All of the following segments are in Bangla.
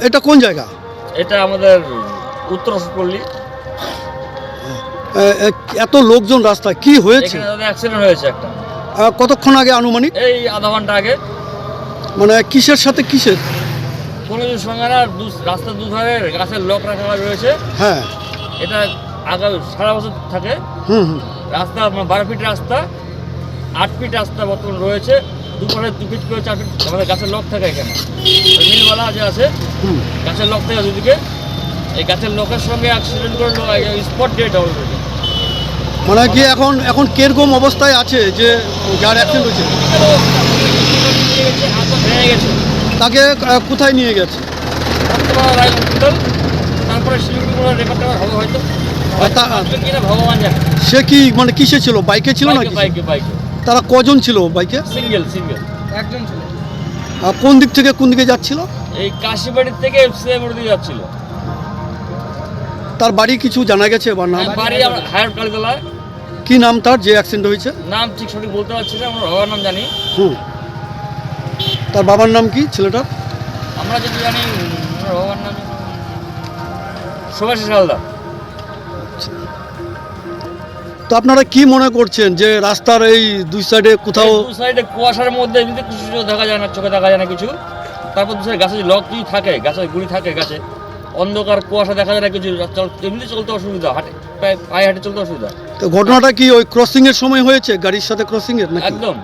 এটা কোন জায়গা? এটা আমাদের উত্তর পল্লী এত লোকজন রাস্তায় কি হয়েছে? অ্যাক্সিডেন্ট হয়েছে একটা। কতক্ষণ আগে আনুমানিক? এই আধা ঘণ্টা আগে। মানে কিসের সাথে কিসের? কোনো কিছু সঙ্গে না দু- রাস্তার দুধারে গাছের লক রাখা রয়েছে। হ্যাঁ। এটা আগা সারা বছর থাকে। হুম হুম। রাস্তা মানে বারো ফিট রাস্তা আট ফিট রাস্তা বর্তমান রয়েছে। দুপাশে দু ফিট করে চার ফিট আমাদের গাছের লক থাকে এখানে। ওই মিলওয়ালা যে আছে গাছের লক থাকে দুদিকে। এই গাছের লকের সঙ্গে অ্যাক্সিডেন্ট করে স্পট ডেট অলরেডি মানে কি এখন এখন কীরকম অবস্থায় আছে যে যার অ্যাক্সিডেন্ট হয়েছে? তাকে কোথায় নিয়ে গেছে? তারপরে শিলিগুড়ি হবে হয়তো। ভগবান জানে। সে কি মানে কিসে ছিল? বাইকে ছিল না বাইকে বাইকে বাইকে। তারা কজন ছিল বাইকে? Single single. একজন আর কোন দিক থেকে কোন দিকে যাচ্ছিল? এই কাশিবাড়ির থেকে এফসিআই মোড় দিয়ে যাচ্ছিল। তার বাড়ি কিছু জানা গেছে বা নাম? বাড়ি আমরা হায়ার কালীতলায় কি নাম তার? যে অ্যাক্সিডেন্ট হয়েছে? নাম ঠিক সঠিক বলতে পারছি না আমরা বাবার নাম জানি। হুম। তার বাবার নাম কি ছেলেটার? আমরা যদি জানি আমার বাবার নাম সুভাষ হালদার। আপনারা কি মনে করছেন যে রাস্তার এই দুই সাইডে কোথাও দু সাইডে কুয়াশার মধ্যে এমনিতে কিছু দেখা যায় না চোখে দেখা যায় না কিছু তারপর দু সাইডে গাছে লক কিছু থাকে গাছের গুড়ি থাকে গাছে অন্ধকার কুয়াশা দেখা যায় না কিছু এমনি চলতে অসুবিধা হাটে পায়ে পায়ে হাঁটে চলতে অসুবিধা। তো ঘটনাটা কি ওই ক্রসিং এর সময় হয়েছে গাড়ির সাথে ক্রসিং এর নাকি? একদম।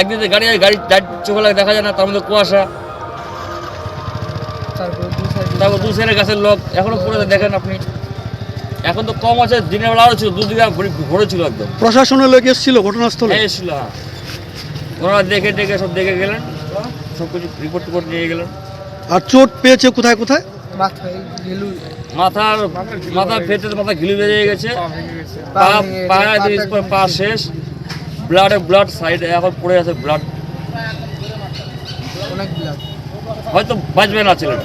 একদিকে গাড়ি গাড়ি চোখে লাগে দেখা যায় না তার মধ্যে কুয়াশা। তারপর দু সাইডে গাছের লোক এখনও পড়ে দেখেন আপনি। এখন তো কম আছে দিনের বেলা আরও ছিল দুদিকে ভরে- ভরে ছিল একদম। প্রশাসনের লোক এসেছিল ঘটনাস্থলে? হ্যাঁ এসেছিল হ্যাঁ। ওনারা দেখে টেকে সব দেখে গেলেন সব কিছু রিপোর্ট টিপোর্ট নিয়ে গেলেন। আর চোট পেয়েছে কোথায় কোথায়? মাথার মাথা ফেটে মাথা ঘিলু বেরিয়ে গেছে। পা পর পা শেষ ব্লাডে ব্লাড সাইডে এখন পড়ে আছে ব্লাড হয়তো বাঁচবে না ছেলেটা।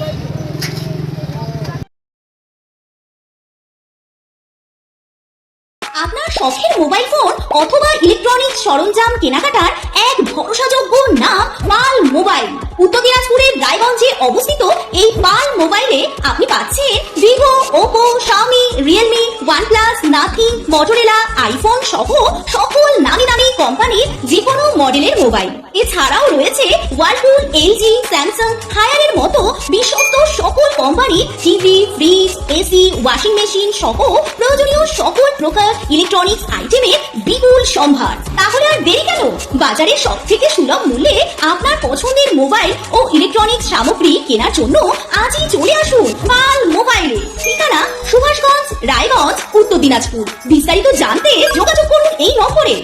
আপনার শখের মোবাইল ফোন অথবা ইলেকট্রনিক্স সরঞ্জাম কেনাকাটার এক ভরসাযোগ্য নাম পাল মোবাইল। উত্তর দিনাজপুরের রায়গঞ্জে অবস্থিত এই পাল মোবাইলে আপনি পাচ্ছেন Vivo, Oppo, Xiaomi, Realme, OnePlus, Nothing, Motorola, iPhone সহ সকল নামি দামি কোম্পানির যে কোনো মডেলের মোবাইল। এছাড়াও রয়েছে ওয়ালপুল এলজি, স্যামসাং, হায়ারের মতো বিশ্বস্ত সকল company TV, fridge, AC, washing machine সহ প্রয়োজনীয় সকল প্রকার ইলেকট্রনিক্স আইটেমের বিপুল সম্ভার। তাহলে আর দেরি কেন? বাজারে সব থেকে সুলভ মূল্যে আপনার পছন্দের মোবাইল ও ইলেকট্রনিক্স সামগ্রী কেনার জন্য আজই চলে আসুন পাল মোবাইলে। ঠিকানা সুভাষগঞ্জ, রায়গঞ্জ, উত্তর দিনাজপুর। বিস্তারিত জানতে যোগাযোগ করুন এই নম্বরে।